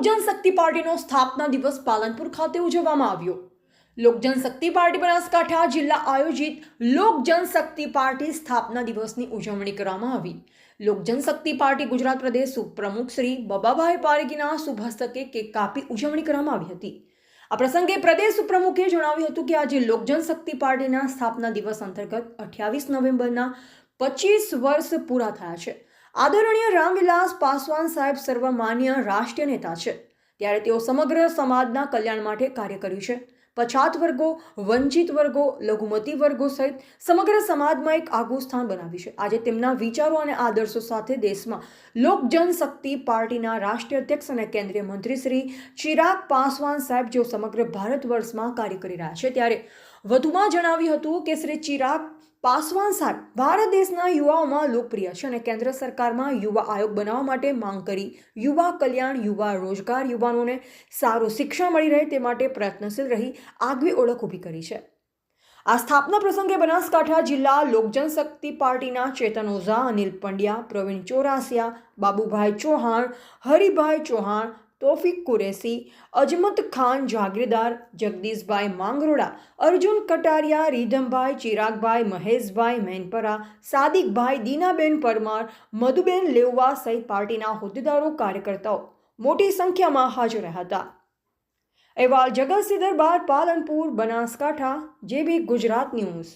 લોક જનશક્તિ પાર્ટીનો સ્થાપના દિવસ પાલનપુર ખાતે ઉજવવામાં આવ્યો. લોક જનશક્તિ પાર્ટી બનાસકાંઠા જિલ્લા આયોજિત લોક જનશક્તિ પાર્ટી સ્થાપના દિવસની ઉજવણી કરવામાં આવી. લોક જનશક્તિ પાર્ટી ગુજરાત પ્રદેશ ઉપપ્રમુખ શ્રી બબાભાઈ પારેગીના શુભ હસ્તકે કેક કાપી ઉજવણી કરવામાં આવી હતી. આ પ્રસંગે પ્રદેશ ઉપપ્રમુખે જણાવ્યું હતું કે આજે લોક જનશક્તિ પાર્ટીના સ્થાપના દિવસ અંતર્ગત અઠ્યાવીસ નવેમ્બરના પચીસ વર્ષ પૂરા થયા છે. આદરણીય રામવિલાસ પાસવાન સાહેબ સર્વમાન્ય રાષ્ટ્રીય નેતા છે. ત્યારે તેઓ સમગ્ર સમાજના કલ્યાણ માટે કાર્ય કર્યું છે. પછાત વર્ગો, વંચિત વર્ગો, લઘુમતી વર્ગો સહિત સમગ્ર સમાજમાં એક આગવું સ્થાન બનાવ્યું છે. આજે તેમના વિચારો અને આદર્શો સાથે દેશમાં લોક જનશક્તિ પાર્ટીના રાષ્ટ્રીય અધ્યક્ષ અને કેન્દ્રીય મંત્રી શ્રી ચિરાગ પાસવાન સાહેબ જેઓ સમગ્ર ભારત વર્ષમાં કાર્ય કરી રહ્યા છે. ત્યારે વધુમાં જણાવ્યું હતું કે શ્રી ચિરાગ પાસવાન સાહેબ, ભારત દેશના યુવાઓમાં લોકપ્રિય છે અને કેન્દ્ર સરકારમાં યુવા આયોગ બનાવવા માટે માંગ કરી. યુવા કલ્યાણ, યુવા રોજગાર યુવાનોને સારું શિક્ષણ મળી રહે તે માટે પ્રયત્નશીલ રહી આગવી ઓળખ ઊભી કરી છે. આ સ્થાપના પ્રસંગે બનાસકાંઠા જિલ્લા લોકજનશક્તિ પાર્ટીના ચેતન ઓઝા, અનિલ પંડ્યા, પ્રવીણ ચોરાસિયા, બાબુભાઈ ચૌહાણ, હરિભાઈ ચૌહાણ તોફિક કુરેશી, અજમત ખાન જાગીરદાર, જગદીશભાઈ માંગરોળા, અર્જુન કટારિયા, રીધમભાઈ ચિરાગભાઈ, મહેશભાઈ મેનપરા, સાદિકભાઈ દીનાબેન પરમાર, મધુબેન લેવવા સહિત પાર્ટીના હોદ્દેદારો, કાર્યકર્તાઓ મોટી સંખ્યામાં હાજર હતા. અહેવાલ જગતસિંહ દરબાર પાલનપુર, બનાસકાંઠા, જેબી ગુજરાત ન્યૂઝ.